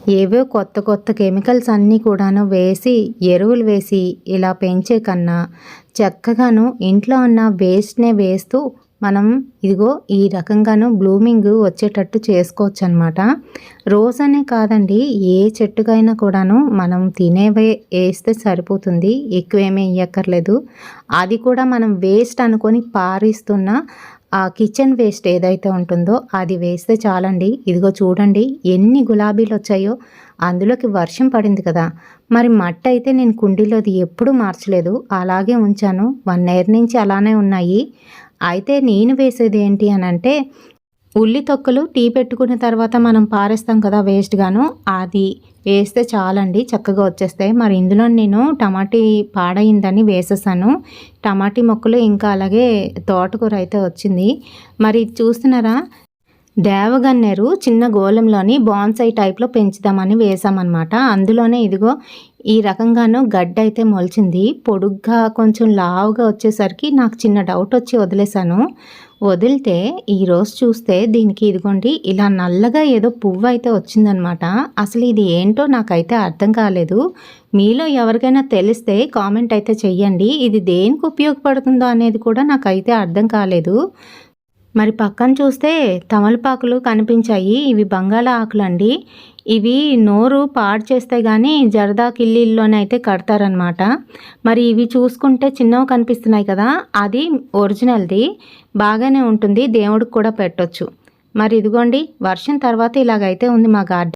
ఏవో కొత్త కొత్త కెమికల్స్ అన్నీ కూడాను వేసి ఎరువులు వేసి ఇలా పెంచే కన్నా చక్కగాను ఇంట్లో ఉన్న వేస్ట్నే వేస్తూ మనం ఇదిగో ఈ రకంగాను బ్లూమింగ్ వచ్చేటట్టు చేసుకోవచ్చు అనమాట రోజ్ అనే కాదండి ఏ చెట్టుకైనా కూడాను మనం తినేవే వేస్తే సరిపోతుంది ఎక్కువేమీ వేయక్కర్లేదు అది కూడా మనం వేస్ట్ అనుకొని పారిస్తున్న ఆ కిచెన్ వేస్ట్ ఏదైతే ఉంటుందో అది వేస్తే చాలండి. ఇదిగో చూడండి ఎన్ని గులాబీలు వచ్చాయో. అందులోకి వర్షం పడింది కదా. మరి మట్టి అయితే నేను కుండీలోది ఎప్పుడూ మార్చలేదు. అలాగే ఉంచాను. వన్ ఇయర్ నుంచి అలానే ఉన్నాయి. అయితే నేను వేసేది ఏంటి అని అంటే ఉల్లి తొక్కలు టీ పెట్టుకున్న తర్వాత మనం పారేస్తాం కదా వేస్ట్గాను. అది వేస్తే చాలండి చక్కగా వచ్చేస్తాయి. మరి ఇందులో నేను టమాటీ పాడైందని వేసేసాను. టమాటీ మొక్కలు ఇంకా అలాగే తోటకూర అయితే వచ్చింది. మరి చూస్తున్నారా? దేవగన్నేరు చిన్న గోళంలోని బాన్సై టైప్లో పెంచుదామని వేసామన్నమాట అందులోనే ఇదిగో ఈ రకంగానూ గడ్డ అయితే మొలిచింది. పొడుగ్గా కొంచెం లావుగా వచ్చేసరికి నాకు చిన్న డౌట్ వచ్చి వదిలేశాను. వదిలితే ఈరోజు చూస్తే దీనికి ఇదిగోండి ఇలా నల్లగా ఏదో పువ్వు అయితే వచ్చిందనమాట అసలు ఇది ఏంటో నాకైతే అర్థం కాలేదు. మీలో ఎవరికైనా తెలిస్తే కామెంట్ అయితే చెయ్యండి. ఇది దేనికి ఉపయోగపడుతుందో అనేది కూడా నాకైతే అర్థం కాలేదు. మరి పక్కన చూస్తే తమలపాకులు కనిపించాయి. ఇవి బంగాళ ఆకులు అండి ఇవి నోరు పాడు చేస్తే కానీ జరదా కిల్లీల్లోనైతే కడతారనమాట మరి ఇవి చూసుకుంటే చిన్నవి కనిపిస్తున్నాయి కదా అది ఒరిజినల్ది. బాగానే ఉంటుంది దేవుడికి కూడా పెట్టొచ్చు. మరి ఇదిగోండి వర్షం తర్వాత ఇలాగైతే ఉంది మా గార్డెన్.